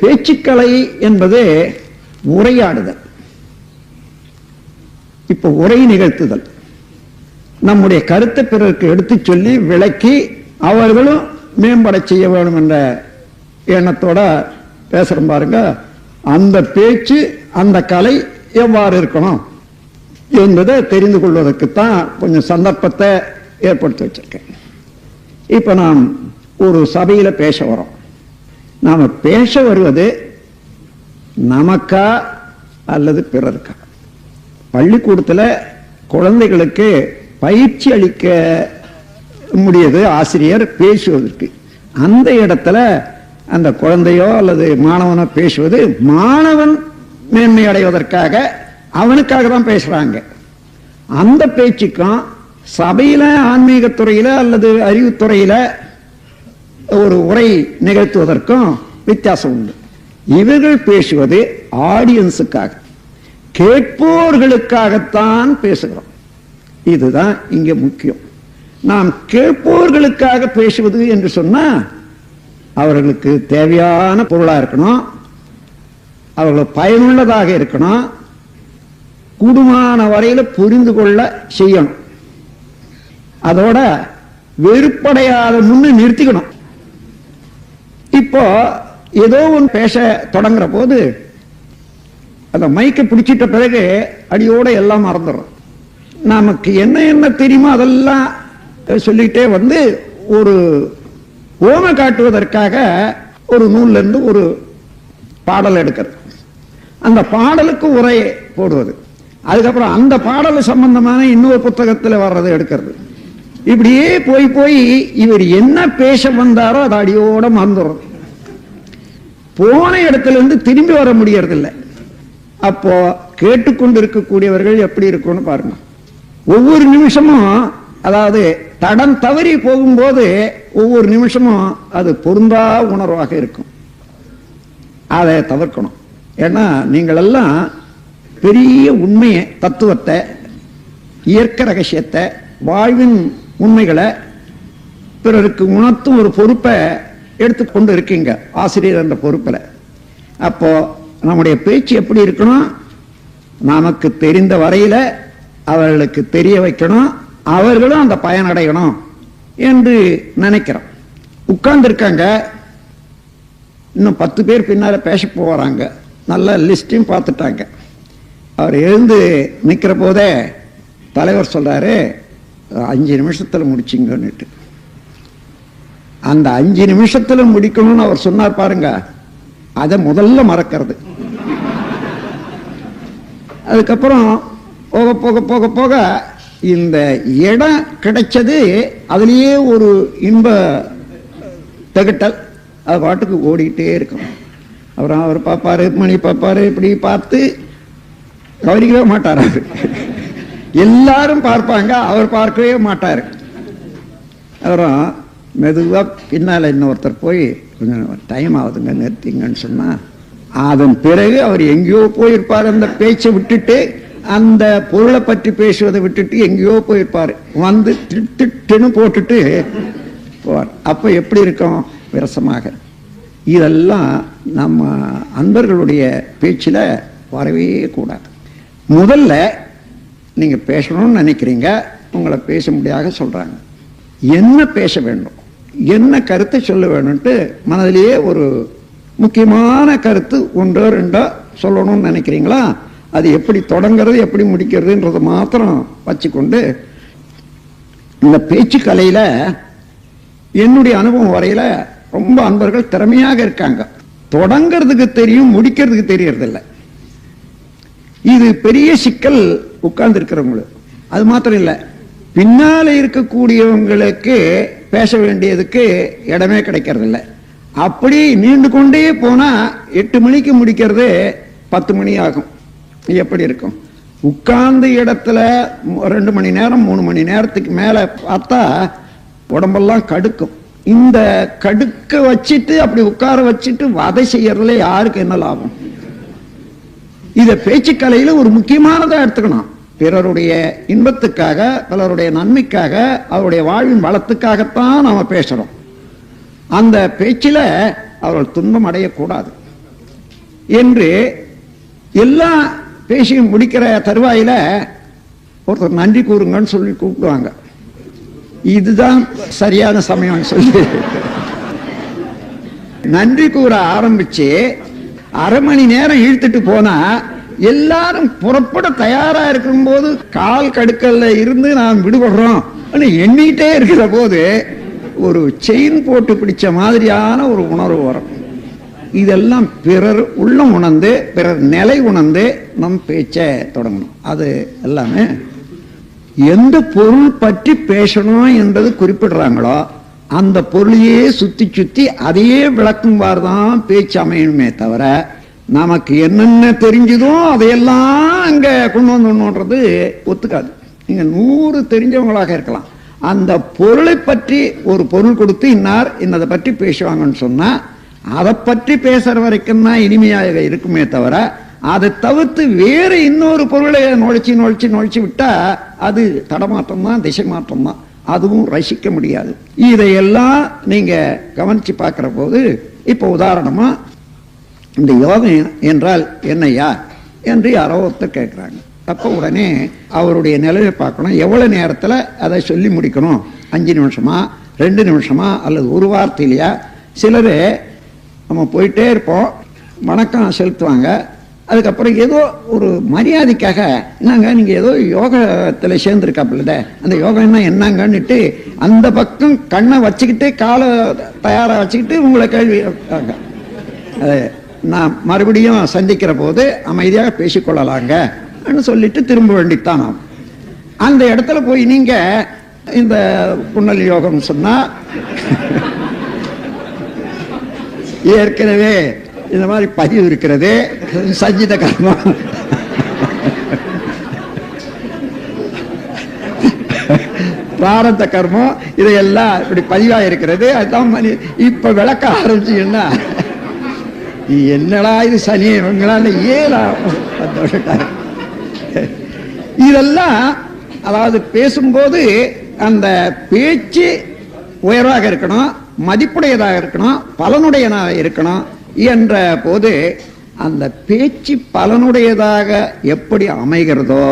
பேச்சுக்கலை என்பது உரையாடுதல். இப்போ உரை நிகழ்த்துதல். நம்முடைய கருத்தை பிறருக்கு எடுத்துச் சொல்லி விளக்கி அவர்களும் மேம்பட செய்ய வேண்டும் என்ற எண்ணத்தோட பேசுறோம் பாருங்க. அந்த பேச்சு அந்த கலை எவ்வாறு இருக்கணும் என்பதை தெரிந்து கொள்வதற்குத்தான் கொஞ்சம் சந்தர்ப்பத்தை ஏற்படுத்தி வச்சிருக்கேன். இப்போ நாம் ஒரு சபையில் பேச வரோம். நாம பேச வருவது நமக்கா அல்லது பிறருக்கா? பள்ளிக்கூடத்தில் குழந்தைகளுக்கு பயிற்சி அளிக்க முடியது ஆசிரியர் பேசுவதற்கு. அந்த இடத்துல அந்த குழந்தையோ அல்லது மாணவனோ பேசுவது மாணவன் மேன்மை அடைவதற்காக அவனுக்காக தான் பேசுறாங்க. அந்த பேச்சுக்கும் சபையில ஆன்மீகத்துறையில அல்லது அறிவுத்துறையில ஒரு உரை நிகழ்த்துவதற்கும் வித்தியாசம் உண்டு. இவர்கள் பேசுவது ஆடியன்ஸுக்காக கேட்போர்களுக்காகத்தான் பேசுகிறோம். இதுதான் இங்க முக்கியம். நாம் கேட்போர்களுக்காக பேசுவது என்று சொன்னா அவர்களுக்கு தேவையான பொருளா இருக்கணும் அவர்கள் பயனுள்ளதாக இருக்கணும் கூடுமான வரையில புரிந்து கொள்ள செய்யணும். அதோட வெறுப்படையாத முன்னு நிறுத்திக்கணும். இப்போ ஏதோ ஒன்று பேச தொடங்குற போது அந்த மைக்கை பிடிச்சிட்ட பிறகு அடியோட எல்லாம் மறந்துடும். நமக்கு என்ன என்ன தெரியுமோ அதெல்லாம் சொல்லிட்டே வந்து ஒரு ஓமை காட்டுவதற்காக ஒரு நூல்லேருந்து ஒரு பாடல் எடுக்கிறது. அந்த பாடலுக்கு உரை போடுவது. அதுக்கப்புறம் அந்த பாடல் சம்பந்தமான இன்னொரு புத்தகத்தில் வர்றதை எடுக்கிறது. இப்படியே போய் போய் இவர் என்ன பேச வந்தாரோ அது அடியோட மறந்துடுறது போன இடத்துல இருந்து திரும்பி வர முடியறதில்லை. அப்போ கேட்டுக்கொண்டு இருக்கக்கூடியவர்கள் எப்படி இருக்கும்னு பாருங்க. ஒவ்வொரு நிமிஷமும் அதாவது தடம் தவறி போகும்போது ஒவ்வொரு நிமிஷமும் அது பொருந்தா உணர்வாக இருக்கும். அதை தவிர்க்கணும். ஏன்னா நீங்கள் எல்லாம் பெரிய உண்மையை தத்துவத்தை இயற்கை ரகசியத்தை வாழ்வின் உண்மைகளை பிறருக்கு உணர்த்தும் ஒரு பொறுப்பை எடுத்துக்கொண்டு இருக்கீங்க ஆசிரியர் என்ற பொறுப்பில். அப்போ நம்முடைய பேச்சு எப்படி இருக்கணும்? நமக்கு தெரிந்த வரையில் அவர்களுக்கு தெரிய வைக்கணும். அவர்களும் அந்த பயனடையணும் என்று நினைக்கிறோம். உட்கார்ந்துருக்காங்க. இன்னும் பத்து பேர் பின்னால் பேச போகிறாங்க நல்ல லிஸ்ட்டையும் பார்த்துட்டாங்க. அவர் எழுந்து நிற்கிற போதே தலைவர் சொல்கிறாரு அஞ்சு நிமிஷத்தில் முடிச்சிங்கன்னுட்டு. அந்த அஞ்சு நிமிஷத்துல முடிக்கணும்னு அவர் சொன்னார் பாருங்க. அதை முதல்ல மறக்கிறது. அதுக்கப்புறம் போக போக போக போக இந்த இடம் கிடைச்சது அதுலயே ஒரு இன்ப தகட்டல். அது பாட்டுக்கு ஓடிக்கிட்டே இருக்கும். அப்புறம் அவர் பார்ப்பாரு மணி பார்ப்பாரு இப்படி பார்த்து கவனிக்கவே மாட்டார் அவர். எல்லாரும் பார்ப்பாங்க அவர் பார்க்கவே மாட்டார். அப்புறம் மெதுவாக பின்னால இன்னொருத்தர் போய் கொஞ்சம் டைம் ஆகுதுங்க நிறுத்திங்கன்னு சொன்னா அதன் பிறகு அவர் எங்கேயோ போயிருப்பார் அந்த பேச்சை விட்டுட்டு அந்த பொருளை பற்றி பேசுவதை விட்டுட்டு எங்கேயோ போயிருப்பார். வந்து திட்டுன்னு போட்டுட்டு போவார். அப்போ எப்படி இருக்கும்? விரசமாக. இதெல்லாம் நம்ம அன்பர்களுடைய பேச்சில் வரவே கூடாது. முதல்ல நீங்கள் பேசணும்னு நினைக்கிறீங்க உங்களை பேச முடியாத என்ன பேச வேண்டும்? என்ன கருத்தை சொல்ல வேணும்ட்டு மனதிலேயே ஒரு முக்கியமான கருத்து ஒன்றோ ரெண்டோ சொல்லணும்னு நினைக்கிறீங்களா? அது எப்படி தொடங்கிறது எப்படி முடிக்கிறதுன்றதை மாத்திரம் வச்சுக்கொண்டு இந்த பேச்சு கலையில என்னுடைய அனுபவம் வரையில ரொம்ப அன்பர்கள் திறமையாக இருக்காங்க. தொடங்கிறதுக்கு தெரியும் முடிக்கிறதுக்கு தெரியறதில்லை. இது பெரிய சிக்கல் உட்கார்ந்து இருக்கிறவங்களுக்கு அது மாத்திரம் இல்லை. பின்னால இருக்கக்கூடியவங்களுக்கு பேச வேண்டியதுக்கு இடமே கிடைக்கிறதில்ல. அப்படி நீண்டு கொண்டே போனா எட்டு மணிக்கு முடிக்கிறது பத்து மணி ஆகும். எப்படி இருக்கும்? உட்கார்ந்த இடத்துல ரெண்டு மணி நேரம் மூணு மணி நேரத்துக்கு மேலே பார்த்தா உடம்பெல்லாம் கடுக்கும். இந்த கடுக்க வச்சுட்டு அப்படி உட்கார வச்சுட்டு வதை செய்யறதுல யாருக்கு என்ன லாபம்? இதை பேச்சுக்கலையில் ஒரு முக்கியமானதாக எடுத்துக்கணும். பிறருடைய இன்பத்துக்காக பிறருடைய நன்மைக்காக அவருடைய வாழ்வின் வளத்துக்காகத்தான் நாம் பேசுகிறோம் அந்த பேச்சில் அவர்கள் துன்பம் அடையக்கூடாது என்று எல்லா பேசியும் முடிக்கிற தருவாயில ஒருத்தர் நன்றி கூறுங்கன்னு சொல்லி கூப்பிடுவாங்க. இதுதான் சரியான சமயம் சொல்லி. நன்றி கூற ஆரம்பிச்சு அரை மணி நேரம் இழுத்துட்டு போனால் எல்லாரும் புறப்பட தயாரா இருக்கும்போது கால் கடுக்கல்ல இருந்து நாம் விடுபடுறோம் எண்ணிட்டே இருக்கிற போது ஒரு செயின் போட்டு பிடிச்ச மாதிரியான ஒரு உணர்வு வரும். இதெல்லாம் பிறர் உள்ளம் உணர்ந்து பிறர் நிலை உணர்ந்து நம் பேச்சை தொடங்கணும். அது எல்லாமே எந்த பொருள் பற்றி பேசணும் என்பது குறிப்பிடுறாங்களோ அந்த பொருளையே சுத்தி சுத்தி அதையே விளக்கும்பார் தான் பேச்சு அமையணுமே தவிர நமக்கு என்னென்ன தெரிஞ்சதோ அதையெல்லாம் அங்கே கொண்டு வந்துடணுன்றது ஒத்துக்காது. நீங்கள் நூறு தெரிஞ்சவங்களாக இருக்கலாம். அந்த பொருளை பற்றி ஒரு பொருள் கொடுத்து இன்னார் இன்னதை பற்றி பேசுவாங்கன்னு சொன்னால் அதை பற்றி பேசுகிற வரைக்கும் தான் இனிமையாக இருக்குமே தவிர அதை தவிர்த்து வேறு இன்னொரு பொருளை நுழைச்சி நுழைச்சி நுழைச்சி விட்டால் அது தடமாற்றம் தான் திசை மாற்றம் தான். அதுவும் ரசிக்க முடியாது. இதையெல்லாம் நீங்கள் கவனித்து பார்க்குற போது இப்போ உதாரணமாக இந்த யோகம் என்றால் என்னையா என்று யாரோ ஒருத்தர் கேட்குறாங்க. அப்போ உடனே அவருடைய நிலையை பார்க்கணும். எவ்வளோ நேரத்தில் அதை சொல்லி முடிக்கணும்? அஞ்சு நிமிஷமா? ரெண்டு நிமிஷமா? அல்லது ஒரு வார்த்தையிலையா? சிலர் நம்ம போயிட்டே இருப்போம். வணக்கம் செலுத்துவாங்க. அதுக்கப்புறம் ஏதோ ஒரு மரியாதைக்காக என்னங்க நீங்கள் ஏதோ யோகத்தில் சேர்ந்துருக்காப்புல அந்த யோகம் என்ன என்னங்கன்னுட்டு அந்த பக்கம் கண்ணை வச்சுக்கிட்டு காலை தயாராக வச்சுக்கிட்டு உங்களை கேள்வி அது நான் மறுபடியும் சந்திக்கிற போது அமைதியாக பேசிக்கொள்ளலாங்க சொல்லிட்டு திரும்ப வேண்டித்தான் நாம் அந்த இடத்துல போய் நீங்க இந்த புன்னல் யோகம் சொன்னா ஏற்கனவே இந்த மாதிரி பதிவு இருக்கிறது சஞ்சித கர்மம் பிராரத்த கர்மம் இதையெல்லாம் இப்படி பதிவாக இருக்கிறது அதுதான் இப்போ விளக்க ஆரம்பிச்சிங்கன்னா என்னடா இது சனி இவங்களால ஏலா இதெல்லாம் அதாவது பேசும்போது அந்த பேச்சு உயர்வாக இருக்கணும் மதிப்புடையதாக இருக்கணும் பலனுடையதாக இருக்கணும் என்ற போது அந்த பேச்சு பலனுடையதாக எப்படி அமைகிறதோ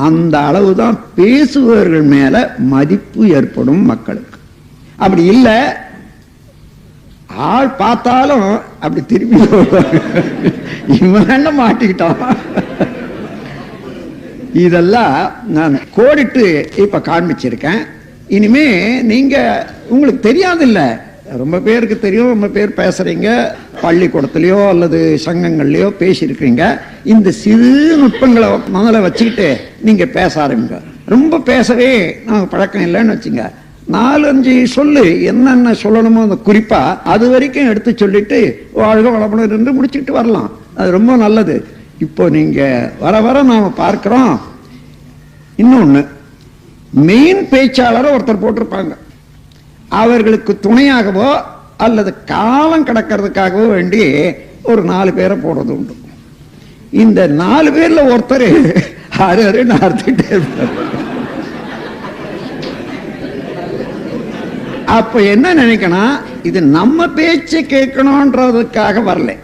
அந்த அளவு தான் பேசுபவர்கள் மேல மதிப்பு ஏற்படும் மக்களுக்கு அப்படி இல்லை ஆள் பார்த்தாலும் அப்படி திரும்பி இவன் என்ன மாட்டிக்கிட்டான்? இதெல்லாம் நான் கோடிட்டு இப்ப காண்பிச்சிருக்கேன். இனிமே நீங்க உங்களுக்கு தெரியாதில்ல. ரொம்ப பேருக்கு தெரியும் ரொம்ப பேர் பேசுறீங்க. பள்ளிக்கூடத்துலையோ அல்லது சங்கங்கள்லயோ பேசியிருக்கீங்க இந்த சிறு நுட்பங்களை முதல்ல வச்சுக்கிட்டு நீங்க பேச ஆரம்பிங்க. ரொம்ப பேசவே நமக்கு பழக்கம் இல்லைன்னு வச்சுங்க. நாலஞ்சு சொல்லு என்னென்ன சொல்லணுமோ அந்த குறிப்பா அது வரைக்கும் எடுத்து சொல்லிட்டு வாழ்க வளமுடன் இருந்து முடிச்சுட்டு வரலாம். அது ரொம்ப நல்லது. இப்போ நீங்க வர வர நாம பார்க்கிறோம். இன்னொன்று மெயின் பேச்சாளரை ஒருத்தர் போட்டிருப்பாங்க. அவர்களுக்கு துணையாகவோ அல்லது காலம் கடக்கிறதுக்காகவோ வேண்டி ஒரு நாலு பேரை போடுறது உண்டு. இந்த நாலு பேர்ல ஒருத்தர் ஆறு அரு நார்த்துட்டே இருப்பார். அப்ப என்ன நினைக்கணும்? இது நம்ம பேச்சை கேட்கணுன்றதுக்காக வரல.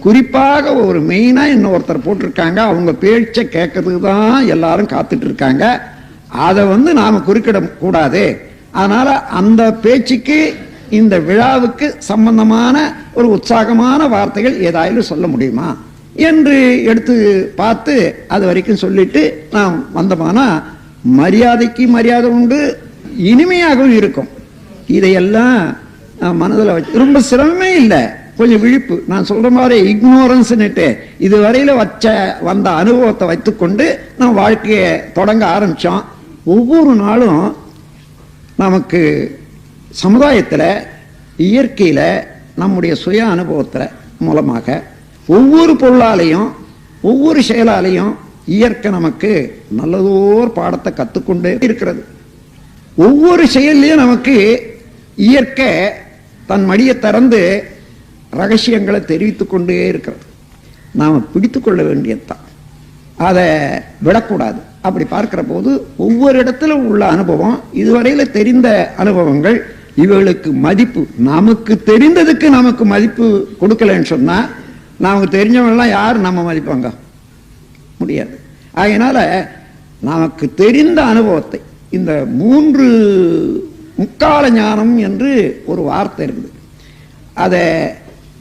குறிப்பாக ஒரு மெயினா இன்னொருத்தர் போட்டிருக்காங்க. அவங்க பேச்சை கேட்கறதுக்கு தான் எல்லாரும் காத்துட்டு இருக்காங்க அதை வந்து நாம குறுக்கிட கூடாது அதனால அந்த பேச்சுக்கு இந்த விழாவுக்கு சம்பந்தமான ஒரு உற்சாகமான வார்த்தைகள் ஏதாயிலும் சொல்ல முடியுமா? என்று எடுத்து பார்த்து அது வரைக்கும் சொல்லிட்டு நாம் வந்தோமானா மரியாதைக்கு மரியாதை உண்டு இனிமையாகவும் இருக்கும். இதையெல்லாம் மனதில் வச்சு ரொம்ப சிரமமே இல்லை. கொஞ்சம் விழிப்பு. நான் சொல்ற மாதிரி இக்னோரன்ஸ்னுட்டு இதுவரையில வச்ச வந்த அனுபவத்தை வைத்துக்கொண்டு நான் வாழ்க்கையை தொடங்க ஆரம்பித்தோம் ஒவ்வொரு நாளும் நமக்கு சமுதாயத்தில் இயற்கையில் நம்முடைய சுய அனுபவத்தில் மூலமாக ஒவ்வொரு பொருளாலையும் ஒவ்வொரு செயலாலையும் இயற்கை நமக்கு நல்லதோர் பாடத்தை கற்றுக்கொண்டே இருக்கிறது. ஒவ்வொரு செயல்லையும் நமக்கு இயற்கை தன் மடியை திறந்து ரகசியங்களை தெரிவித்து கொண்டே இருக்கிறது. நாம் பிடித்து கொள்ள வேண்டியதுதான். அதை விடக்கூடாது. அப்படி பார்க்குற போது ஒவ்வொரு இடத்துல உள்ள அனுபவம் இதுவரையில் தெரிந்த அனுபவங்கள் இவர்களுக்கு மதிப்பு நமக்கு தெரிந்ததுக்கு நமக்கு மதிப்பு கொடுக்கலன்னு சொன்னால் நமக்கு தெரிஞ்சவங்களாம் யார் நம்ம மதிப்பாங்க? முடியாது. அதனால நமக்கு தெரிந்த அனுபவத்தை இந்த மூன்று முக்கால ஞானம் என்று ஒரு வார்த்தை இருக்குது அதை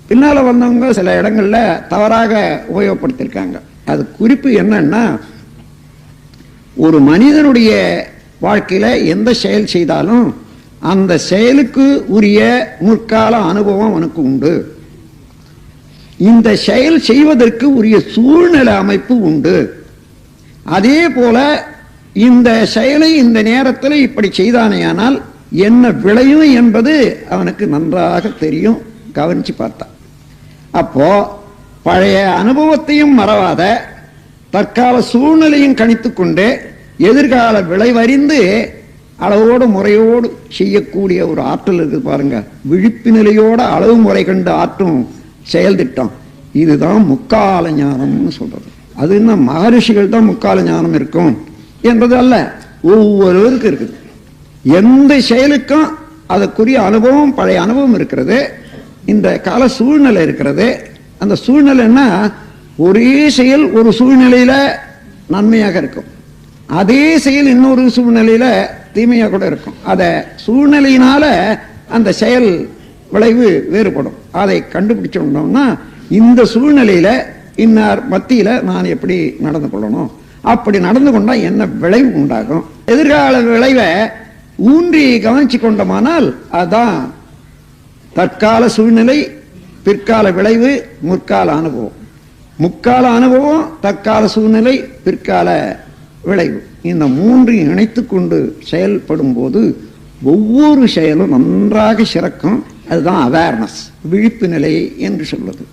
பின்னால் வந்தவங்க சில இடங்களில் தவறாக உபயோகப்படுத்தியிருக்காங்க. அது குறிப்பு என்னன்னா ஒரு மனிதனுடைய வாழ்க்கையில் எந்த செயல் செய்தாலும் அந்த செயலுக்கு உரிய முற்கால அனுபவம் அவனுக்கு உண்டு. இந்த செயல் செய்வதற்கு உரிய சூழ்நிலை அமைப்பு உண்டு. அதே போல இந்த செயலை இந்த நேரத்தில் இப்படி செய்தானேயானால் என்ன விளையும் என்பது அவனுக்கு நன்றாக தெரியும். கவனித்து பார்த்தான் அப்போ பழைய அனுபவத்தையும் மறவாத தற்கால சூழ்நிலையும் கணித்துக்கொண்டு எதிர்கால விளைவறிந்து அளவோடு முறையோடு செய்யக்கூடிய ஒரு ஆற்றல் இருக்குது பாருங்க. விழிப்பு நிலையோட அளவு முறை கண்டு ஆற்றும் செயல் திட்டம். இதுதான் முக்கால ஞானம்னு சொல்றது. அது என்ன மகரிஷிகள் தான் முக்கால ஞானம் இருக்கும். என்பது அல்ல. ஒவ்வொருவருக்கும் இருக்குது. எந்த செயலுக்கும் அதற்குரிய அனுபவம் பழைய அனுபவம் இருக்கிறது. இந்த கால சூழ்நிலை இருக்கிறது. அந்த சூழ்நிலைன்னா ஒரே செயல் ஒரு சூழ்நிலையில நன்மையாக இருக்கும். அதே செயல் இன்னொரு சூழ்நிலையில தீமையாக கூட இருக்கும். அதை சூழ்நிலையினால அந்த செயல் விளைவு வேறுபடும். அதை கண்டுபிடிச்சோம்னா இந்த சூழ்நிலையில இன்னார் மத்தியில நான் எப்படி நடந்து கொள்ளணும்? அப்படி நடந்து கொண்டா என்ன விளைவு உண்டாகும்? எதிர்கால விளைவை ஊன்றி கவனிச்சு கொண்டோமானால் அதான் தற்கால சூழ்நிலை பிற்கால விளைவு முற்கால அனுபவம். முக்கால அனுபவம் தற்கால சூழ்நிலை பிற்கால விளைவு. இந்த மூன்றையும் இணைத்து கொண்டு செயல்படும் போது ஒவ்வொரு செயலும் நன்றாக சிறக்கும். அதுதான் அவேர்னஸ் விழிப்பு நிலை என்று சொல்வது.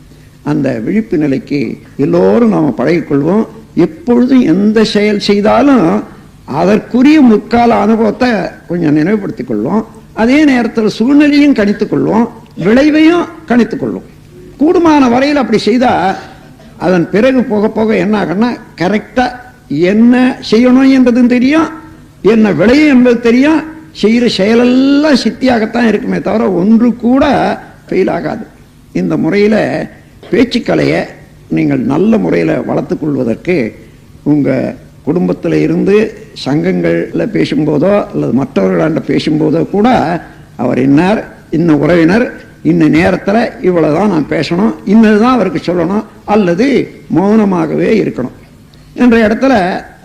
அந்த விழிப்பு நிலைக்கு எல்லோரும் நாம் பழகிக்கொள்வோம். எப்பொழுதும் எந்த செயல் செய்தாலும் அதற்குரிய முற்கால அனுபவத்தை கொஞ்சம் நினைவுபடுத்திக் கொள்வோம் அதே நேரத்தில் சூழ்நிலையும் கணித்துக் கொள்வோம் விளைவையும் கணித்துக் கொள்வோம் கூடுமான வரையில் அப்படி செய்தா அதன் பிறகு போக போக என்ன ஆகும்னா கரெக்டா என்ன செய்யணும் என்றதும் தெரியும் என்ன விளையும் என்பது தெரியும் செய்கிற செயலெல்லாம் சித்தியாகத்தான் இருக்குமே தவிர ஒன்று கூட ஃபெயில் ஆகாது. இந்த முறையில் பேச்சுக்கலையை நீங்கள் நல்ல முறையில் வளர்த்துக்கொள்வதற்கு உங்கள் குடும்பத்தில் இருந்து சங்கங்களில் பேசும்போதோ அல்லது மற்றவர்களாண்ட பேசும்போதோ கூட அவர் இன்னார் இன்ன உறவினர் இன்ன நேரத்தில் இவ்வளோ தான் நான் பேசணும் இன்னதுதான் அவருக்கு சொல்லணும் அல்லது மௌனமாகவே இருக்கணும். என்ற இடத்துல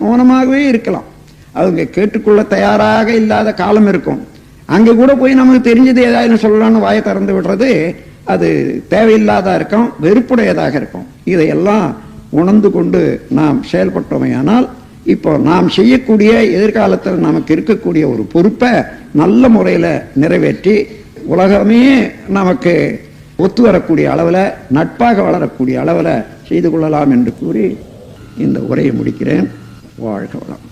மௌனமாகவே இருக்கலாம். அவங்க கேட்டுக்கொள்ள தயாராக இல்லாத காலம் இருக்கும். அங்கே கூட போய் நமக்கு தெரிஞ்சது ஏதாவது சொல்லலாம்னு வாயை திறந்து விடுறது அது தேவையில்லாத இருக்கும் வெறுப்புடையதாக இருக்கும். இதையெல்லாம் உணர்ந்து கொண்டு நாம் செயல்பட்டோமையானால் இப்போ நாம் செய்யக்கூடிய எதிர்காலத்தில் நமக்கு இருக்கக்கூடிய ஒரு பொறுப்பை நல்ல முறையில் நிறைவேற்றி உலகமே நமக்கு ஒத்து வரக்கூடிய அளவில் நட்பாக வளரக்கூடிய அளவில் செய்து கொள்ளலாம் என்று கூறி இந்த உரையை முடிக்கிறேன். வாழ்க வளம்